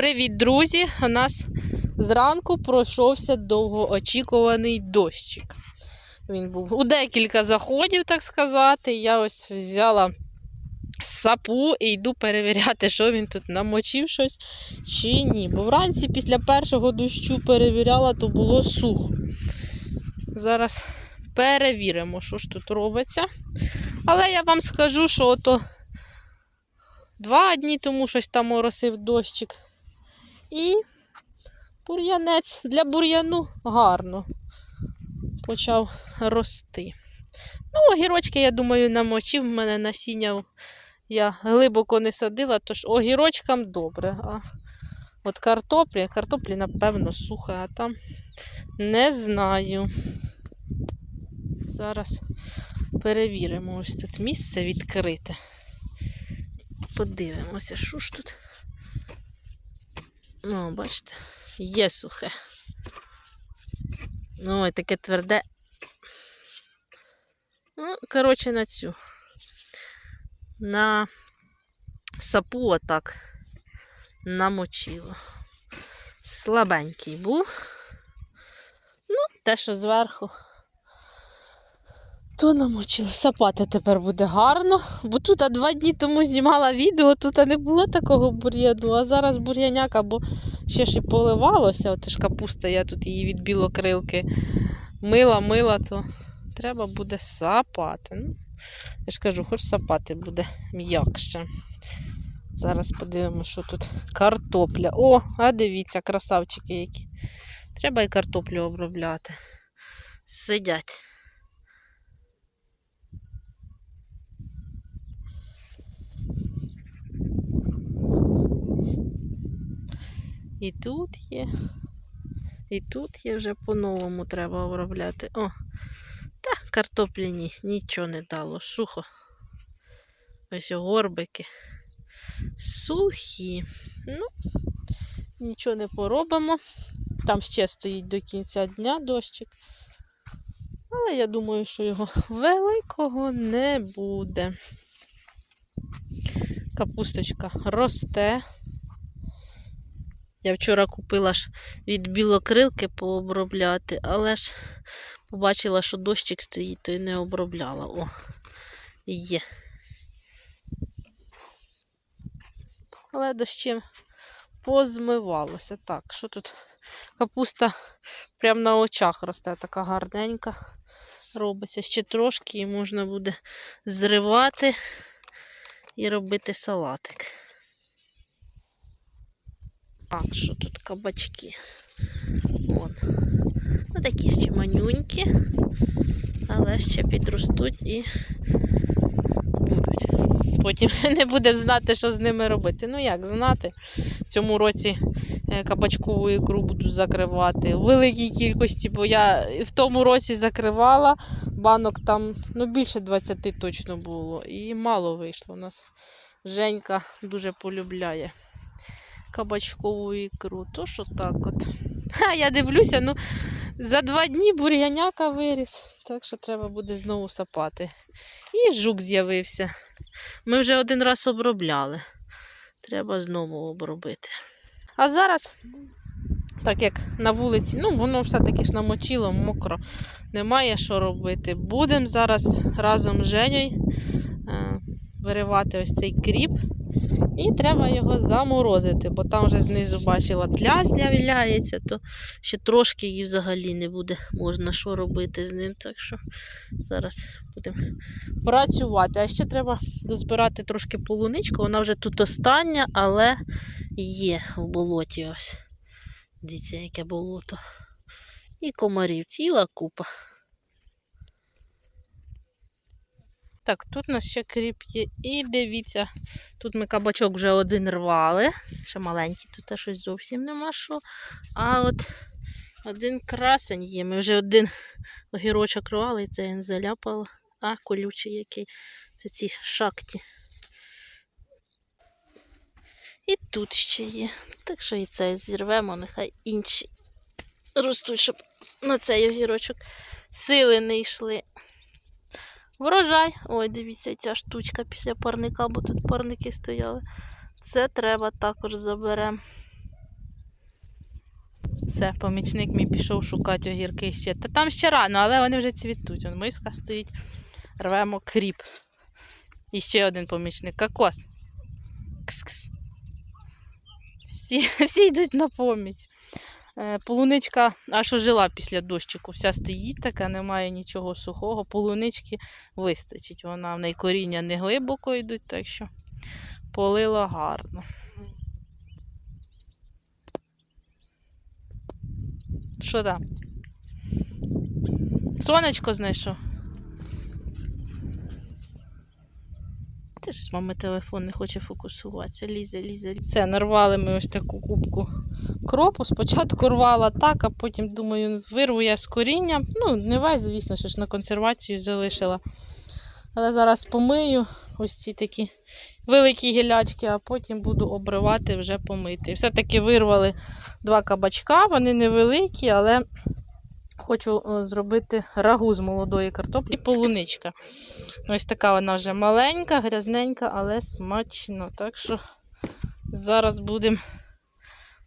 Привіт, друзі! У нас зранку пройшовся довгоочікуваний дощик. Він був у декілька заходів, так сказати. Я ось взяла сапу і йду перевіряти, що він тут намочив щось чи ні. Бо вранці після першого дощу перевіряла, то було сухо. Зараз перевіримо, що ж тут робиться. Але я вам скажу, що ото два дні тому щось там моросив дощик. І бур'янець для бур'яну гарно почав рости. Ну, огірочки, я думаю, намочив. В мене насіння я глибоко не садила, тож огірочкам добре. А от картоплі, картоплі, напевно, сухе, а там не знаю. Зараз перевіримо. Ось тут місце відкрите. Подивимося, що ж тут. Ну, бачите, є сухе. Ой, таке тверде. Ну, коротше, на цю. На сапу отак намочило. Слабенький був. Ну, те, що зверху. То намочило. Сапати тепер буде гарно, бо тут два дні тому знімала відео, тут не було такого бур'яну, а зараз бур'яняк або ще ж і поливалося. Оце ж капуста, я тут її від білокрилки мила, мила, то треба буде сапати. Ну, я ж кажу, хоч сапати буде м'якше. Зараз подивимося, що тут картопля. О, а дивіться, красавчики які. Треба і картоплю обробляти. Сидять. І тут є. І тут є вже по-новому треба обробляти. О, та картоплі ні, нічого не дало. Сухо. Ось горбики. Сухі. Ну, нічого не поробимо. Там ще стоїть до кінця дня дощик. Але я думаю, що його великого не буде. Капусточка росте. Я вчора купила ж від білокрилки пообробляти, але ж побачила, що дощик стоїть, то й не обробляла. О, є. Але дощем позмивалося. Так, що тут? Капуста прямо на очах росте, така гарненька. Робиться ще трошки і можна буде зривати і робити салатик. Так, що тут кабачки? Вон. Ну, такі ще манюнькі, але ще підростуть і будуть. Потім не будемо знати, що з ними робити. Ну як знати? В цьому році е, кабачкову ікру буду закривати у великій кількості, бо я в тому році закривала, банок там ну, більше 20 точно було. І мало вийшло. У нас Женька дуже полюбляє кабачкову ікру. То що так от. Ха, я дивлюся, ну за два дні бур'яняка виріс, так що треба буде знову сапати. І жук з'явився. Ми вже один раз обробляли. Треба знову обробити. А зараз, так як на вулиці, ну воно все-таки ж намочило, мокро, немає що робити. Будемо зараз разом з Женєю е, виривати ось цей кріп. І треба його заморозити, бо там вже знизу бачила тля з'являється, то ще трошки її взагалі не буде можна що робити з ним. Так що зараз будемо працювати. А ще треба дозбирати трошки полуничку. Вона вже тут остання, але є в болоті ось. Дивіться, яке болото. І комарів, ціла купа. Так, тут у нас ще кріп є. І дивіться, тут ми кабачок вже один рвали. Ще маленький, тут щось зовсім нема що. А от один красень є. Ми вже один огірочок рвали, і це він заляпало. А, колючий який. Це ці шахті. І тут ще є. Так що і це зірвемо, нехай інші ростуть, щоб на цей огірочок сили не йшли. Врожай. Ой, дивіться, ця штучка після парника, бо тут парники стояли. Це треба також заберемо. Все, помічник мій пішов шукати огірки ще. Та там ще рано, але вони вже цвітуть. Вон миска стоїть, рвемо кріп. І ще один помічник. Кокос. Кс-кс. Всі, всі йдуть на поміч. Е, Полуничка аж ожила після дощику. Вся стоїть така, немає нічого сухого. Полунички вистачить. Вона в неї коріння не глибоко йдуть, так що полила гарно. Що там? Сонечко знайшов. Ти ж мами телефон не хоче фокусуватися. Лізе, лізе. Все, нарвали ми ось таку кубку кропу. Спочатку рвала так, а потім думаю, вирву я з коріння. Ну, не весь, звісно, що ж на консервацію залишила. Але зараз помию ось ці такі великі гілячки, а потім буду обривати вже помити. Все-таки вирвали два кабачка, вони невеликі, але хочу е, зробити рагу з молодої картоплі. Полуничка. Ось така вона вже маленька, грязненька, але смачно. Так що зараз будемо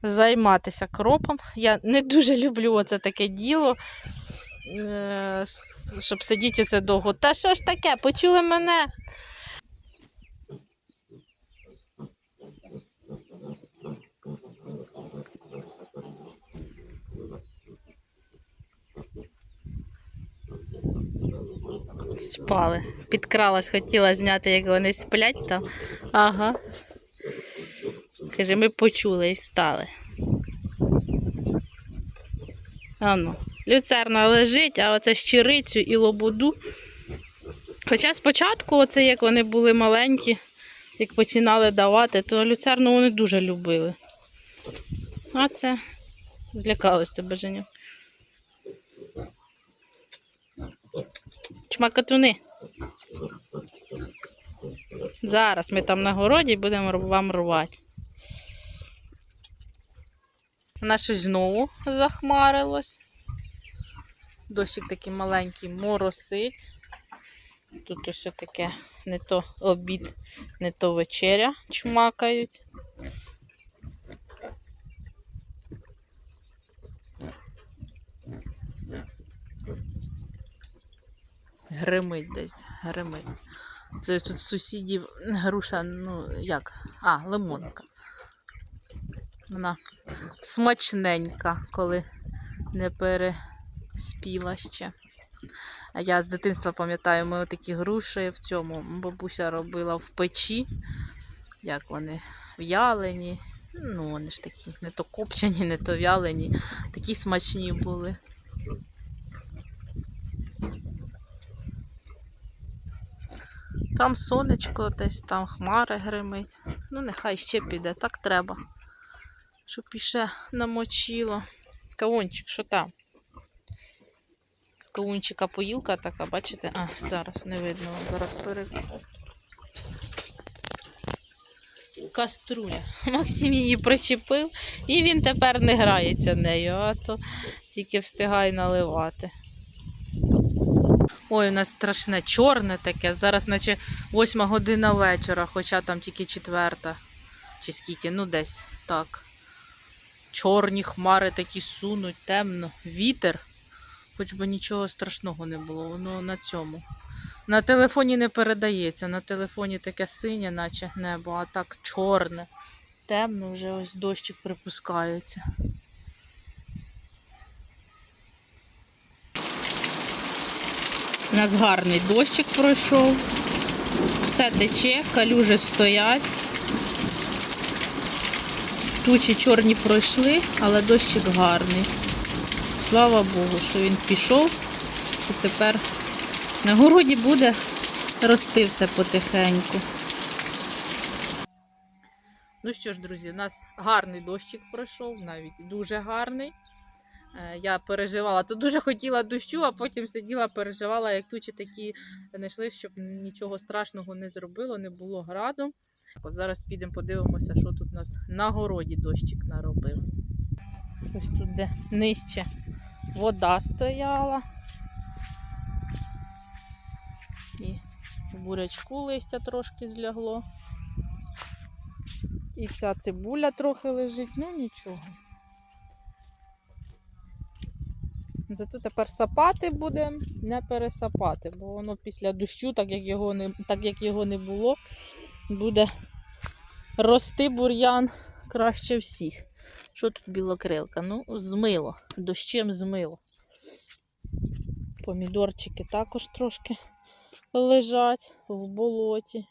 займатися кропом. Я не дуже люблю оце таке діло. е, Щоб сидіти оце довго. Та що ж таке? Почули мене? Спали. Підкралась, хотіла зняти, як вони сплять там. Ага. Каже, ми почули і встали. Ану. Люцерна лежить, а оце щирицю і лободу. Хоча спочатку, оце як вони були маленькі, як починали давати, то люцерну вони дуже любили. А це злякались тебе, Женя. Чмакатуни. Зараз ми там на городі будемо вам рвати. Вона щось знову захмарилось. Дощик такий маленький моросить. Тут ось таке не то обід, не то вечеря чмакають. Гримить десь, гримить. Це тут сусідів груша, ну як? А, лимонка. Вона смачненька, коли не переспіла ще. А я з дитинства пам'ятаю, ми отакі груші в цьому бабуся робила в печі. Як вони в'ялені. Ну, вони ж такі, не то копчені, не то в'ялені. Такі смачні були. Там сонечко десь, там хмари гримить. Ну, нехай ще піде, так треба. Щоб іще намочило. Кавунчик, що там? Кавунчика поїлка така, бачите? А, зараз не видно, зараз пере... Каструля. Максим її причепив, і він тепер не грається нею, а то тільки встигає наливати. Ой, у нас страшне чорне таке. Зараз, наче восьма година вечора, хоча там тільки четверта. Чи скільки, ну десь так. Чорні хмари такі сунуть, темно. Вітер. Хоч би нічого страшного не було, воно на цьому. На телефоні не передається. На телефоні таке синє, наче небо, а так чорне. Темно, вже ось дощик припускається. У нас гарний дощик пройшов. Все тече, калюжі стоять. Тучі чорні пройшли, але дощик гарний. Слава Богу, що він пішов. І тепер на городі буде рости все потихеньку. Ну що ж, друзі, у нас гарний дощик пройшов, навіть дуже гарний. Е, Я переживала, то дуже хотіла дощу, а потім сиділа, переживала, як тучі такі знайшли, щоб нічого страшного не зробило, не було граду. От зараз підемо подивимося, що тут у нас на городі дощик наробив. Ось тут, де нижче вода стояла. І в бурячку листя трошки злягло. І ця цибуля трохи лежить, ну нічого. Зато тепер сапати будемо, не пересапати, бо воно після дощу, так як його не, так як його не було, буде рости бур'ян краще всіх. Що тут білокрилка? Ну, змило. Дощем змило. Помідорчики також трошки лежать в болоті.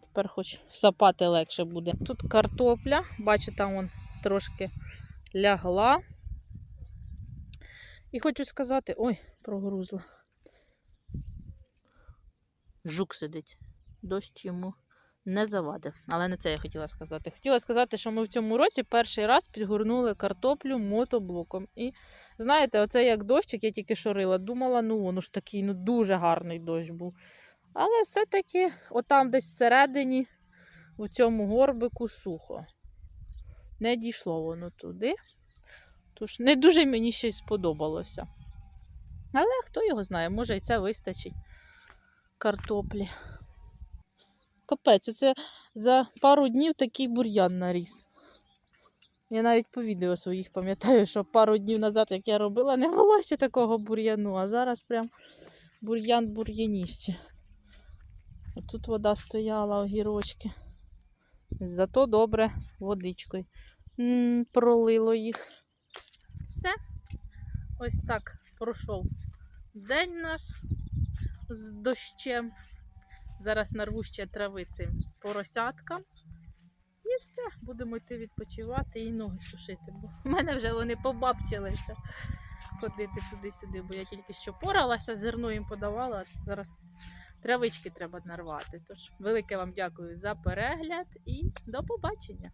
Тепер хоч сапати легше буде. Тут картопля, бачу, там вон трошки лягла. І хочу сказати, ой, прогрузла. Жук сидить. Дощ йому не завадив. Але не це я хотіла сказати. Хотіла сказати, що ми в цьому році перший раз підгорнули картоплю мотоблоком. І знаєте, оце як дощик, я тільки шорила, думала, ну воно ж такий ну дуже гарний дощ був. Але все-таки, отам десь всередині, у цьому горбику сухо. Не дійшло воно туди. Тож не дуже мені щось сподобалося. Але хто його знає, може і це вистачить картоплі. Капець, це за пару днів такий бур'ян наріс. Я навіть по відео своїх пам'ятаю, що пару днів назад, як я робила, не було ще такого бур'яну, а зараз прям бур'ян бур'яніще. Тут вода стояла, огірочки. Зато добре водичкою. М, пролило їх. Все. Ось так пройшов день наш з дощем. Зараз нарву ще трави цим поросяткам. І все, будемо йти відпочивати і ноги сушити. Бо в мене вже вони побабчилися ходити туди-сюди, бо я тільки що поралася, зерно їм подавала, а це зараз травички треба нарвати. Тож, велике вам дякую за перегляд і до побачення!